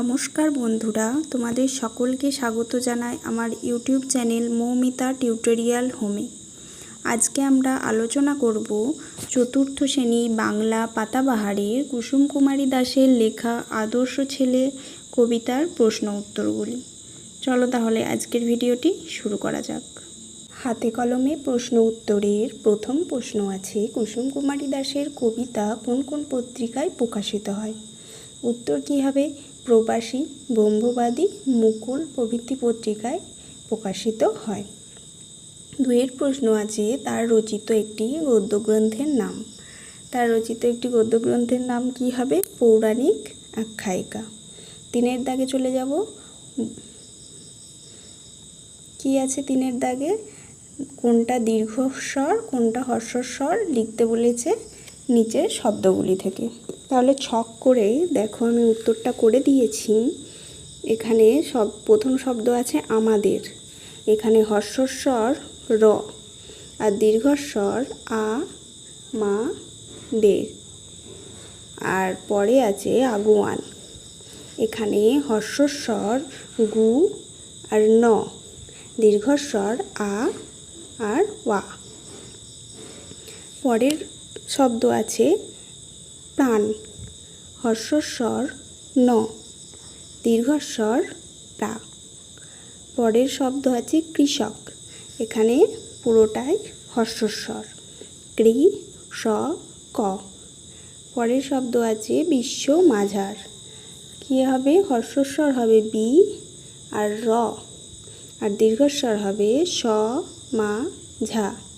নমস্কার বন্ধুরা, তোমাদের সকলকে স্বাগত জানাই আমার ইউটিউব চ্যানেল মৌমিতা টিউটোরিয়াল হোমে। আজকে আমরা আলোচনা করব চতুর্থ শ্রেণি বাংলা পাতাবাহারের কুসুম কুমারী দাসের লেখা আদর্শ ছেলে কবিতার প্রশ্ন উত্তরগুলি। চলো তাহলে আজকের ভিডিওটি শুরু করা যাক। হাতে কলমে প্রশ্ন উত্তরের প্রথম প্রশ্ন আছে, কুসুম কুমারী দাসের কবিতা কোন কোন পত্রিকায় প্রকাশিত হয়? উত্তর কী হবে? প্রবাসী ব্রহ্মবাদী মুকুল প্রভৃতি পত্রিকায় প্রকাশিত হয়। দুয়ের প্রশ্ন আছে, তার রচিত একটি গদ্যগ্রন্থের নাম। তার রচিত একটি গদ্যগ্রন্থের নাম কি হবে? পৌরাণিক আখ্যায়িকা। তিনের দাগে চলে যাব। কি আছে তিনের দাগে? কোনটা দীর্ঘস্বর, কোনটা হর্ষস্বর? লিখতে বলেছে নিচের শব্দগুলি থেকে। তাহলে ছক করে দেখো আমি উত্তরটা করে দিয়েছি। এখানে সব, প্রথম শব্দ আছে আমাদের। এখানে হর্ষস্বর, র। আর দীর্ঘস্বর, আ, মা দের আর পরে আছে আগুয়ান। এখানে হর্ষস্বর, গু, আর ন। দীর্ঘস্বর, আ, আর ওয়া। পরের শব্দ আছে প্রাণ। হর্ষস্বর ন। দীর্ঘস্বর প্রা পরের শব্দ আছে কৃষক। এখানে পুরোটাই হর্ষস্বর। কৃ, স, ক। পরের শব্দ আছে বিশ্ব মাঝার। কী হবে? হর্ষস্বর হবে বি আর র। আর দীর্ঘস্বর হবে স, মা, ঝা।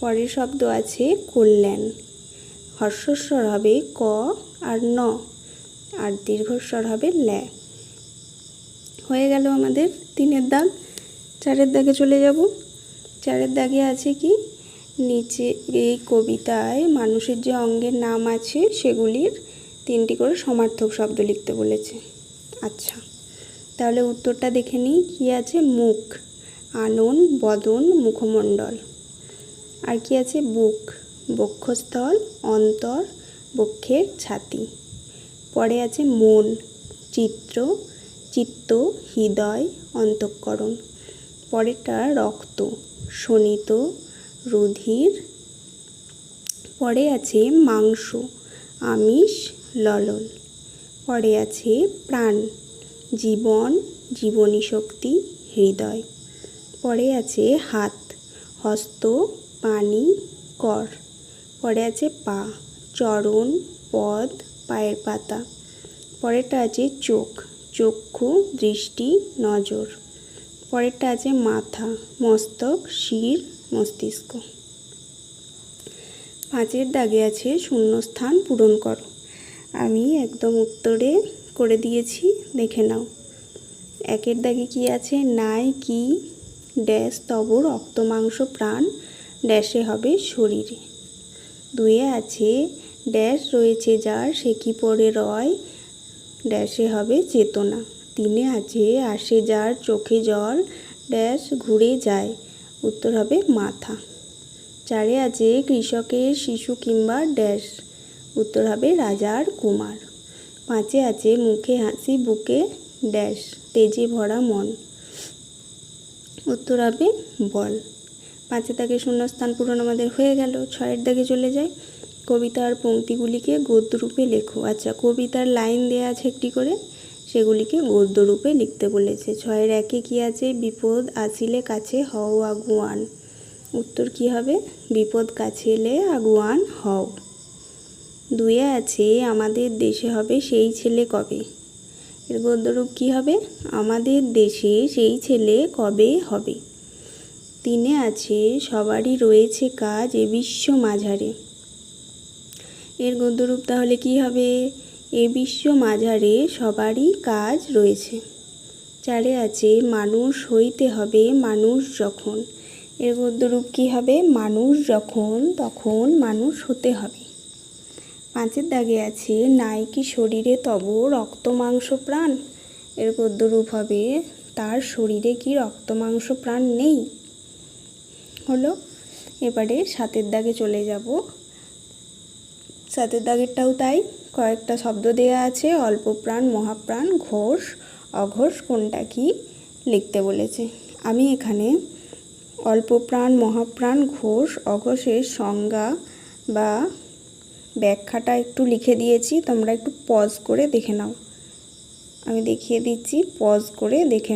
পরের শব্দ আছে কল্যাণ হর্ষস্বর হবে ক আর ন, আর দীর্ঘস্বর হবে ল্যা হয়ে গেল আমাদের তিনের দাগ। চারের দাগে চলে যাব। চারের দাগে আছে কি? নিচে এই কবিতায় মানুষের যে অঙ্গের নাম আছে সেগুলির তিনটি করে সমার্থক শব্দ লিখতে বলেছে। আচ্ছা তাহলে উত্তরটা দেখে নিই। কী আছে? মুখ, আনন, বদন, মুখমণ্ডল। আর কি আছে? বুক। বক্ষস্থল, অন্তর, বক্ষের ছাতি। পরে আছে মন, চিত্র, চিত্ত, হৃদয়, অন্তঃকরণ। পরেরটা রক্ত, শোণিত, রুধির। পরে আছে মাংস, আমিষ, ললন। পরে আছে প্রাণ, জীবন জীবনী শক্তি হৃদয়। পরে আছে হাত, হস্ত পানি কর। পরে আছে পা, চরণ, পদ, পায়ের পাতা। পরেরটা আছে চোখ, চক্ষু, দৃষ্টি, নজর। পরেরটা আছে মাথা, মস্তক, শির, মস্তিষ্ক। পাঁচের দাগে আছে শূন্যস্থান পূরণ করো। আমি একদম উত্তরে করে দিয়েছি, দেখে নাও। একের দাগে কি আছে? নাই, কি? ড্যাশ, তব, রক্ত, মাংস, প্রাণ ড্যাশে হবে শরীরে। দুয়ে আছে, ড্যাশ রয়েছে যার, সে কি পরে রয়? ড্যাশে হবে চেতনা। তিনে আছে, আসে যার, চোখে জল, ড্যাশ ঘুরে যায়। উত্তর হবে মাথা। চারে আছে কৃষকের শিশু কিংবা ড্যাশ। উত্তর হবে রাজার কুমার। পাঁচে আছে মুখে হাসি, বুকে ড্যাশ, তেজে ভরা মন। উত্তর হবে বল। পাঁচে দাগে শূন্যস্থান পূরণ আমাদের হয়ে গেল, ছয়ের দাগে চলে যায় কবিতার পংক্তিগুলিকে গদ্যরূপে লেখো। আচ্ছা কবিতার লাইন দেওয়া আছে একটি করে, সেগুলিকে গদ্যরূপে লিখতে বলেছে। ছয়ের একে কি আছে? বিপদ আসিলে কাছে হও আগুয়ান। উত্তর কি হবে? বিপদ কাছে এলে আগুয়ান হও। দুয়ে আছে, আমাদের দেশে হবে সেই ছেলে কবে? এর গদ্যরূপ কি হবে? আমাদের দেশে সেই ছেলে কবে হবে? তিনে আছে, সবারই রয়েছে কাজ এ বিশ্ব মাঝারে। এর গদ্যরূপ তাহলে কি হবে? এ বিশ্ব মাঝারে সবারই কাজ রয়েছে। চারে আছে, মানুষ হইতে হবে মানুষ যখন। এর গদ্যরূপ কী হবে? মানুষ যখন, তখন মানুষ হতে হবে। পাঁচের দাগে আছে নাইকি শরীরে তব রক্ত মাংস প্রাণ? এর গদ্যরূপ হবে, তার শরীরে কি রক্ত মাংস প্রাণ নেই? হলো। এবারে সাতের দাগে চলে যাব। সাতের দাগেরটাও তাই, কয়েকটা শব্দ দেয়া আছে, অল্প প্রাণ, মহাপ্রাণ, ঘোষ, অঘোষ কোনটা কি লিখতে বলেছে। আমি এখানে অল্প প্রাণ, মহাপ্রাণ, ঘোষ, অঘোষের সংজ্ঞা বা ব্যাখ্যাটা একটু লিখে দিয়েছি, তোমরা একটু পজ করে দেখে নাও। আমি দেখিয়ে দিচ্ছি পজ করে দেখে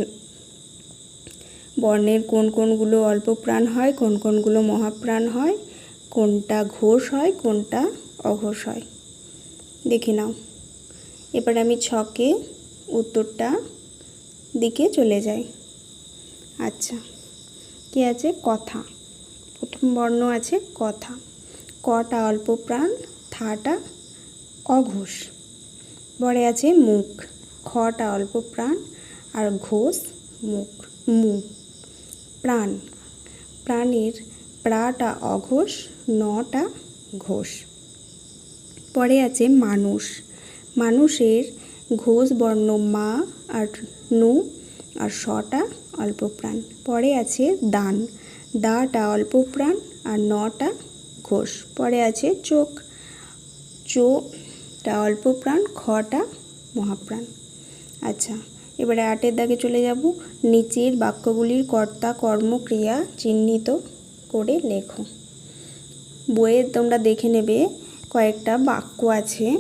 বর্ণের কোন কোনগুলো অল্প প্রাণ হয়, কোন কোনগুলো মহাপ্রাণ হয়, কোনটা ঘোষ হয়, কোনটা অঘোষ হয়। দেখে নাও। এবার আমি ছকে উত্তরটা দিকে চলে যাই। আচ্ছা কি আছে? কথা। প্রথম বর্ণ আছে কথা। কটা অল্প প্রাণ, থাটা অঘোষ। পরে আছে মুখ। খটা অল্প প্রাণ, আর ঘোষ মুখ। মু। প্রাণ। প্রাণের প্রাটা অঘোষ, নটা ঘোষ। পরে আছে মানুষ। মানুষের ঘোষ, বর্ণ, মা আর নু আর শটা অল্প প্রাণ। পরে আছে দান। দাটা অল্প প্রাণ আর নটা ঘোষ। পরে আছে চোখ। চোটা অল্প প্রাণ, খটা মহাপ্রাণ। আচ্ছা এবারে আটের দাগে চলে যাব। নিচের বাক্যগুলির কর্তা কর্ম ক্রিয়া চিহ্নিত করে লেখো। বইয়ে তোমরা দেখে নেবে কয়েকটা বাক্য আছে।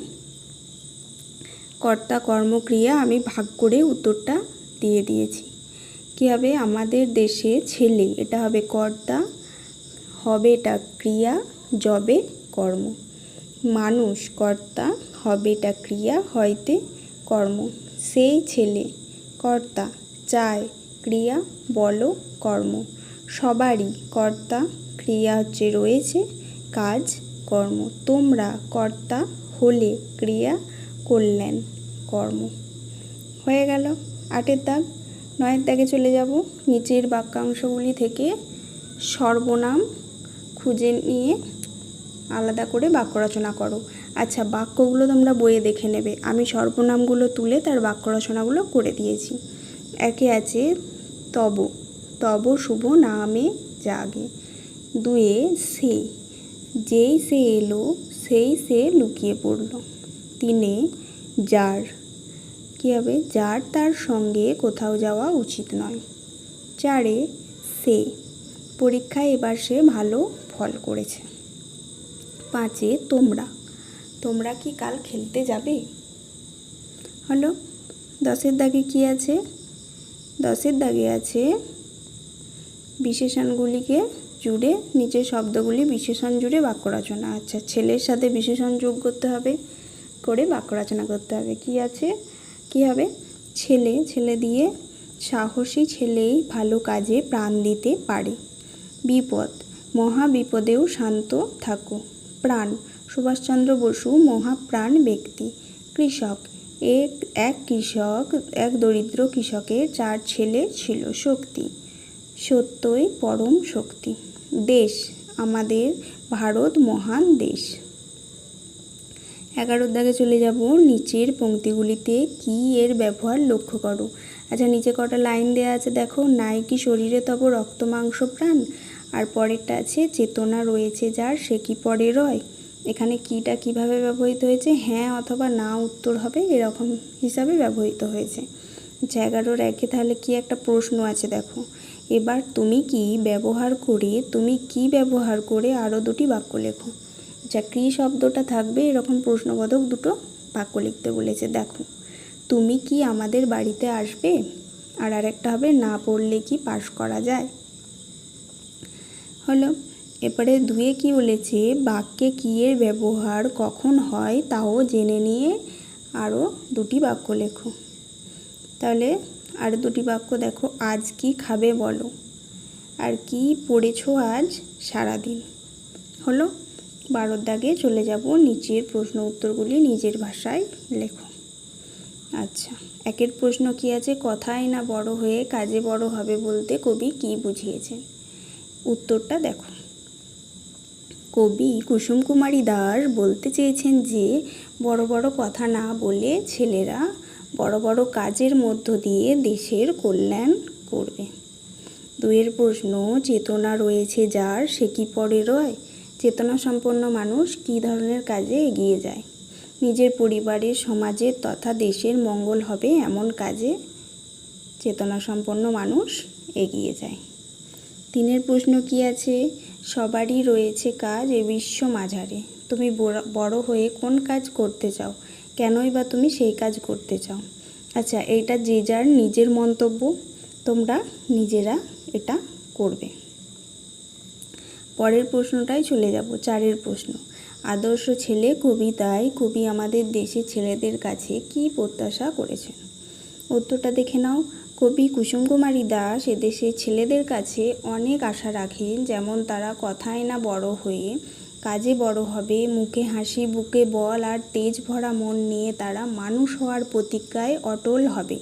কর্তা, কর্মক্রিয়া আমি ভাগ করে উত্তরটা দিয়ে দিয়েছি। কী হবে আমাদের দেশে ছেলে, এটা হবে কর্তা, হবে এটা ক্রিয়া, জবে কর্ম। মানুষ কর্তা, হবে এটা ক্রিয়া, হয়তে কর্ম। সেই ছেলে কর্তা, চায়, ক্রিয়া, বলো, কর্ম। সবারই কর্তা, ক্রিয়া হচ্ছে রয়েছে, কাজ, কর্ম। তোমরা কর্তা হলে ক্রিয়া করলেন কর্ম। হয়ে গেল আটের দাগ। নয়ের দাগে চলে যাব। নিচের বাক্যাংশগুলি থেকে সর্বনাম খুঁজে নিয়ে আলাদা করে বাক্য রচনা করো। আচ্ছা বাক্যগুলো তোমরা বইয়ে দেখে নেবে। আমি সর্বনামগুলো তুলে তার বাক্য রচনাগুলো করে দিয়েছি। একে আছে তব। তব শুভ নামে জাগে। দুয়ে সে। যেই সে এলো, সেই সে লুকিয়ে পড়ল। তিনে যার। কী হবে? যার তার সঙ্গে কোথাও যাওয়া উচিত নয়। চারে সে। পরীক্ষায় এবার সে ভালো ফল করেছে। পাঁচে তোমরা। তোমরা কি কাল খেলতে যাবে? হলো, দশের দাগে কি আছে? দশের দাগে আছে বিশেষণগুলিকে জুড়ে, নিচের শব্দগুলি বিশেষণ জুড়ে বাক্য রচনা। আচ্ছা ছেলের সাথে বিশেষণ যোগ করতে হবে, করে বাক্য রচনা করতে হবে। কি আছে? কি হবে? ছেলে ছেলে দিয়ে সাহসী ছেলেই ভালো কাজে প্রাণ দিতে পারে। বিপদ মহা বিপদেও শান্ত থাকো। প্রাণ সুভাষচন্দ্র বসু মহাপ্রাণ ব্যক্তি। কৃষক। এক এক কৃষক, এক দরিদ্র কৃষকের চার ছেলে ছিল শক্তি। সত্যই পরম শক্তি। দেশ, আমাদের ভারত মহান দেশ। এগারোর দাগে চলে যাব নিচের পংক্তিগুলিতে কি এর ব্যবহার লক্ষ্য করো। আচ্ছা নিচে কটা লাইন দেওয়া আছে দেখো। নাই কি শরীরে তব রক্ত মাংস প্রাণ? আর পরেরটা আছে, চেতনা রয়েছে যার, সে কি পরে রয়? এখানে কিটা কীভাবে ব্যবহৃত হয়েছে হ্যাঁ অথবা না উত্তর হবে এরকম হিসাবে ব্যবহৃত হয়েছে। আচ্ছা এগারোর একে তাহলে কি একটা প্রশ্ন আছে দেখো। এবার তুমি কি ব্যবহার করে, তুমি কি ব্যবহার করে আরও দুটি বাক্য লেখো। আচ্ছা ক্রি শব্দটা থাকবে এরকম প্রশ্নবোধক দুটো বাক্য লিখতে বলেছে, দেখো। তুমি কি আমাদের বাড়িতে আসবে? আর আরেকটা হবে, না পড়লে কি পাশ করা যায়? হলো এবারে দুয়ে কি বলেছে? বাক্যে কি এর ব্যবহার কখন হয় তাও জেনে নিয়ে আরও দুটি বাক্য লেখো। তাহলে আর দুটি বাক্য দেখো। আজ কি খাবে বলো? আর কি পড়েছো আজ সারাদিন? হলো? বারোর দাগে চলে যাব নিচের প্রশ্ন উত্তরগুলি নিজের ভাষায় লেখো। আচ্ছা একের প্রশ্ন কি আছে? কথাই না বড় হয়ে কাজে বড় হবে বলতে কবি কি বুঝিয়েছেন? উত্তরটা দেখো। কবি কুসুম কুমারী দাস বলতে চেয়েছেন যে, বড় বড় কথা না বলে ছেলেরা বড় বড় কাজের মধ্য দিয়ে দেশের কল্যাণ করবে। দুয়ের প্রশ্ন, চেতনা রয়েছে যার, সে কি পরে রয়? চেতনা সম্পন্ন মানুষ কী ধরনের কাজে এগিয়ে যায়? নিজের পরিবারের, সমাজের তথা দেশের মঙ্গল হবে এমন কাজে চেতনাসম্পন্ন মানুষ এগিয়ে যায়। তিনের প্রশ্ন কি আছে? সবারই রয়েছে কাজ এ বিশ্ব মাঝারে। তুমি বড়- হয়ে কোন কাজ করতে চাও? কেনই বা তুমি সেই কাজ করতে চাও? আচ্ছা এটা যে যার নিজের মন্তব্য, তোমরা নিজেরা এটা করবে। পরের প্রশ্নটাই চলে যাব, চারের প্রশ্ন। আদর্শ ছেলে কবিতায় কবি আমাদের দেশে ছেলেদের কাছে কি প্রত্যাশা করেছেন? উত্তরটা দেখে নাও। কবি কুসুম কুমারী দাস এদেশের ছেলেদের কাছে অনেক আশা রাখেন, যেমন তারা কথায় না বড় হয়ে কাজে বড় হবে, মুখে হাসি, বুকে বল আর তেজ ভরা মন নিয়ে তারা মানুষ হওয়ার প্রতিজ্ঞায় অটল হবে।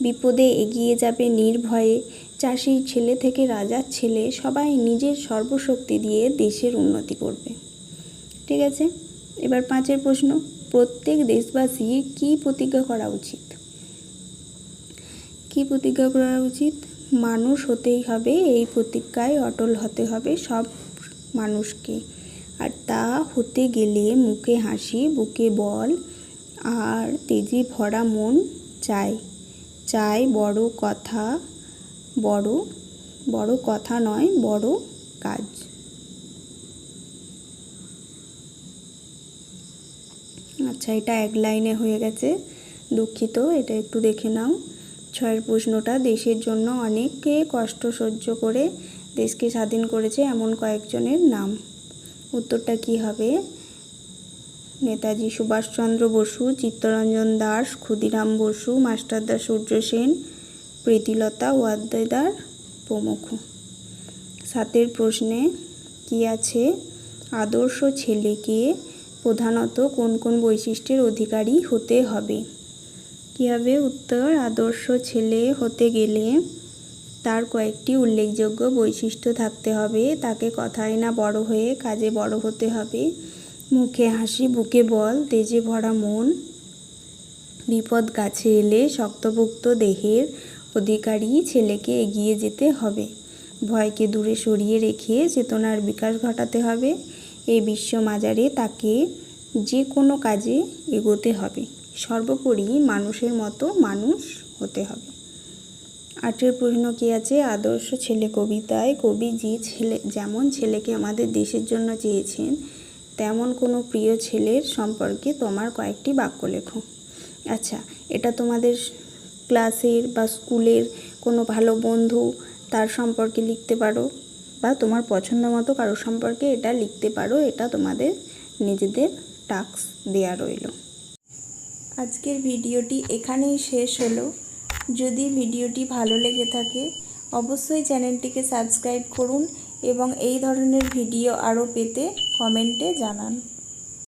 বিপদে এগিয়ে যাবে নির্ভয়ে, চাষির ছেলে থেকে রাজার ছেলে সবাই নিজের সর্বশক্তি দিয়ে দেশের উন্নতি করবে। ঠিক আছে? এবার পাঁচের প্রশ্ন, প্রত্যেক দেশবাসীর কী প্রতিজ্ঞা করা উচিত? কী প্রতিজ্ঞা করা উচিত? মানুষ হতেই হবে, এই প্রতিজ্ঞায় অটল হতে হবে সব মানুষকে। আর তা হতে গেলে মুখে হাসি, বুকে বল, আর তেজি ভরা মন চাই। চাই বড় কথা, বড় বড় কথা নয়, বড় কাজ। আচ্ছা এটা এক লাইনে হয়ে গেছে। দুঃখিত, এটা একটু দেখে নাও। ছয়ের প্রশ্নটা দেশের জন্য অনেকে কষ্ট সহ্য করে দেশকে স্বাধীন করেছে এমন কয়েকজনের নাম। উত্তরটা কি হবে? নেতাজি সুভাষচন্দ্র বসু, চিত্তরঞ্জন দাস, ক্ষুদিরাম বসু, মাস্টারদা সূর্য সেন, প্রীতিলতা ওয়াদ্দেদার প্রমুখ। সাতের প্রশ্নে কি আছে? আদর্শ ছেলেকে প্রধানত কোন কোন বৈশিষ্ট্যের অধিকারী হতে হবে? কী হবে উত্তর আদর্শ ছেলে হতে গেলে তার কয়েকটি উল্লেখযোগ্য বৈশিষ্ট্য থাকতে হবে। তাকে কথায় না বড় হয়ে কাজে বড় হতে হবে। মুখে হাসি, বুকে বল, তেজে ভরা মন, বিপদ কাছে এলে শক্তপোক্ত দেহের অধিকারী ছেলেকে এগিয়ে যেতে হবে। ভয়কে দূরে সরিয়ে রেখে চেতনার বিকাশ ঘটাতে হবে। এই বিশ্ব মাজারে তাকে যে কোনো কাজে এগোতে হবে। সর্বোপরি মানুষের মতো মানুষ হতে হবে। আটের প্রশ্ন কী আছে? আদর্শ ছেলে কবিতায় কবি যে ছেলে, যেমন ছেলেকে আমাদের দেশের জন্য চেয়েছেন, তেমন কোনো প্রিয় ছেলের সম্পর্কে তোমার কয়েকটি বাক্য লেখো। আচ্ছা এটা তোমাদের ক্লাসের বা স্কুলের কোনো ভালো বন্ধু তার সম্পর্কে লিখতে পারো বা তোমার পছন্দ মতো কারও সম্পর্কে এটা লিখতে পারো, এটা তোমাদের নিজেদের টাস্ক দেয়া রইল। আজকের ভিডিওটি এখানেই শেষ হলো। যদি ভিডিওটি ভালো লেগে থাকে, অবশ্যই চ্যানেলটিকে সাবস্ক্রাইব করুন এবং এই ধরনের ভিডিও আরও পেতে কমেন্টে জানান।